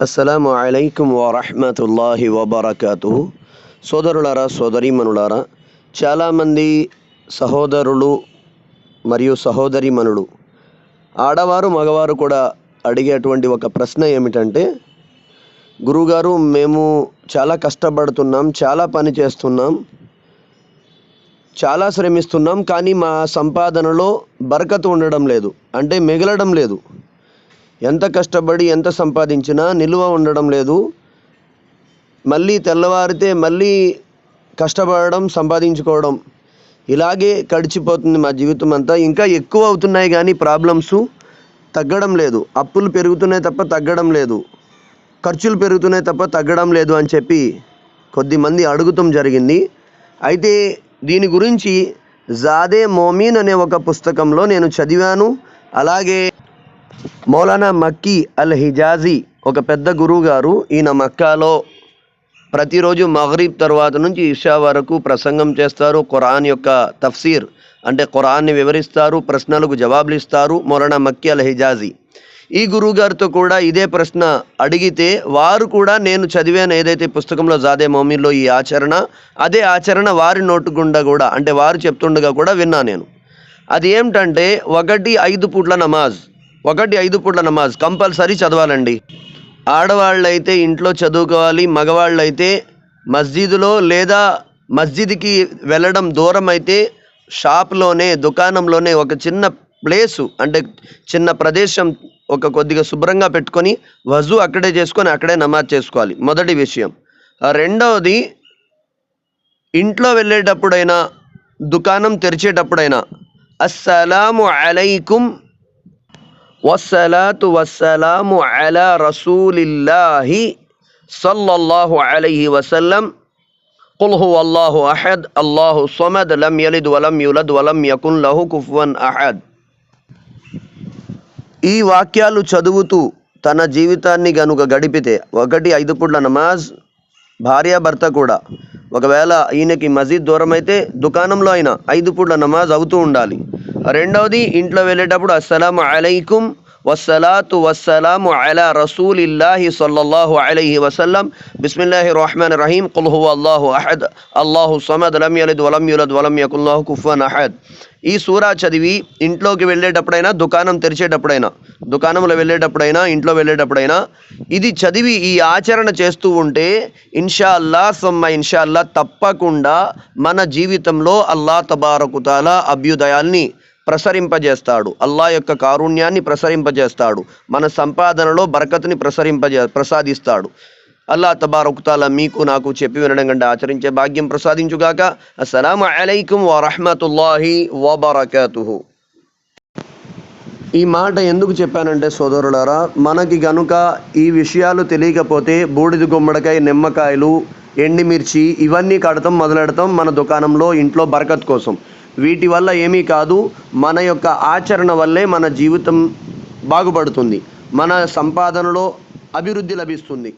అస్సలాము అలైకుం వరహమతుల్లాహి వబర్కతు సోదరులారా సోదరీమనులారా చాలామంది సహోదరులు మరియు సహోదరిమనులు ఆడవారు మగవారు కూడా అడిగేటువంటి ఒక ప్రశ్న ఏమిటంటే గురుగారు మేము చాలా కష్టపడుతున్నాం చాలా పని చేస్తున్నాం చాలా శ్రమిస్తున్నాం కానీ మా సంపాదనలో బరకత ఉండడం లేదు అంటే మిగలడం లేదు. ఎంత కష్టపడి ఎంత సంపాదించినా నిలువ ఉండడం లేదు. మళ్ళీ తెల్లవారితే మళ్ళీ కష్టపడడం సంపాదించుకోవడం ఇలాగే గడిచిపోతుంది మా జీవితం అంతా. ఇంకా ఎక్కువ అవుతున్నాయి కానీ ప్రాబ్లమ్స్ తగ్గడం లేదు. అప్పులు పెరుగుతున్నాయి తప్ప తగ్గడం లేదు. ఖర్చులు పెరుగుతున్నాయి తప్ప తగ్గడం లేదు అని చెప్పి కొద్దిమంది అడుగుతాం జరిగింది. అయితే దీని గురించి జాదే మోమీన్ అనే ఒక పుస్తకంలో నేను చదివాను. అలాగే మౌలానా మక్కీ అల్ హిజాజీ ఒక పెద్ద గురువు గారు ఈయన మక్కాలో ప్రతిరోజు మగరీబ్ తర్వాత నుంచి ఇషా వరకు ప్రసంగం చేస్తారు. ఖురాన్ యొక్క తఫ్సీర్ అంటే ఖురాన్ని వివరిస్తారు ప్రశ్నలకు జవాబులు ఇస్తారు మౌలానా మక్కీ అల్ హిజాజీ ఈ గురువు గారితో కూడా ఇదే ప్రశ్న అడిగితే వారు కూడా నేను చదివాను ఏదైతే పుస్తకంలో జాదే మోమీలో ఈ ఆచరణ అదే ఆచరణ వారి నోటు గుండా కూడా అంటే వారు చెప్తుండగా కూడా విన్నా నేను. అది ఏమిటంటే ఒకటి ఐదు పూట్ల నమాజ్. ఒకటి ఐదు పూట్ల నమాజ్ కంపల్సరీ చదవాలండి. ఆడవాళ్ళైతే ఇంట్లో చదువుకోవాలి మగవాళ్ళైతే మస్జిద్లో లేదా మస్జిద్కి వెళ్ళడం దూరం అయితే షాప్లోనే దుకాణంలోనే ఒక చిన్న ప్లేసు అంటే చిన్న ప్రదేశం ఒక కొద్దిగా శుభ్రంగా పెట్టుకొని వజు అక్కడే చేసుకొని అక్కడే నమాజ్ చేసుకోవాలి. మొదటి విషయం. ఆ రెండవది ఇంట్లో వెళ్ళేటప్పుడైనా దుకాణం తెరిచేటప్పుడైనా అస్సలాము అలైకుం వస్సలాతు వస్సలాము అలా రసూలిల్లాహి సల్లల్లాహు అలైహి వసల్లం قل هو الله أحد الله صمد لم يلد ولم يولد ولم يكن له كفوا أحد ఈ వాక్యాలు చదువుతూ తన జీవితాన్ని గనుక గడిపితే ఒకటి ఐదు పూట్ల నమాజ్ భార్యాభర్త కూడా ఒకవేళ ఈయనకి మసీద్ దూరం అయితే దుకాణంలో అయినా ఐదు పూట్ల నమాజ్ అవుతూ ఉండాలి రెండవది ఇంట్లో వెళ్ళేటప్పుడు అస్సలాము అలైకుం వసలాతు వసలాము అలా రసూలిల్లాహి సల్లల్లాహు అలైహి వసల్లం. బిస్మిల్లాహి రహమాన్ రహీం. కుల్హు అల్లాహు అహద్. అల్లాహు సమద్. లం యలిద్ వలం యులద్. వలం యకుల్లాహు అహద్. ఈ సూరా చదివి ఇంట్లోకి వెళ్ళేటప్పుడైనా దుకాణం తెరిచేటప్పుడైనా దుకాణంలో వెళ్ళేటప్పుడైనా ఇంట్లో వెళ్ళేటప్పుడైనా ఇది చదివి ఈ ఆచరణ చేస్తూ ఉంటే ఇన్షా అల్లా సమ్మ ఇన్షా అల్లా తప్పకుండా మన జీవితంలో అల్లా తబారకుతాల అభ్యుదయాల్ని ప్రసరింపజేస్తాడు. అల్లా యొక్క కారుణ్యాన్ని ప్రసరింపజేస్తాడు. మన సంపాదనలో బరకతుని ప్రసరింపజే ప్రసాదిస్తాడు. అల్లా తబారకుతాల మీకు నాకు చెప్పి వినడం కంటే ఆచరించే భాగ్యం ప్రసాదించుగాక. అస్సలం అలైకుం వరహమతుల్లాహి వబరకతుహు. ఈ మాట ఎందుకు చెప్పానంటే సోదరులారా మనకి గనుక ఈ విషయాలు తెలియకపోతే బూడిద గుమ్మడికాయ నిమ్మకాయలు ఎండిమిర్చి ఇవన్నీ కడతాం మొదలెడతాం మన దుకాణంలో ఇంట్లో బరకత్ కోసం. వీటి వల్ల ఏమీ కాదు మన యొక్క ఆచరణ వల్లే మన జీవితం బాగుపడుతుంది మన సంపాదనలో అభివృద్ధి లభిస్తుంది.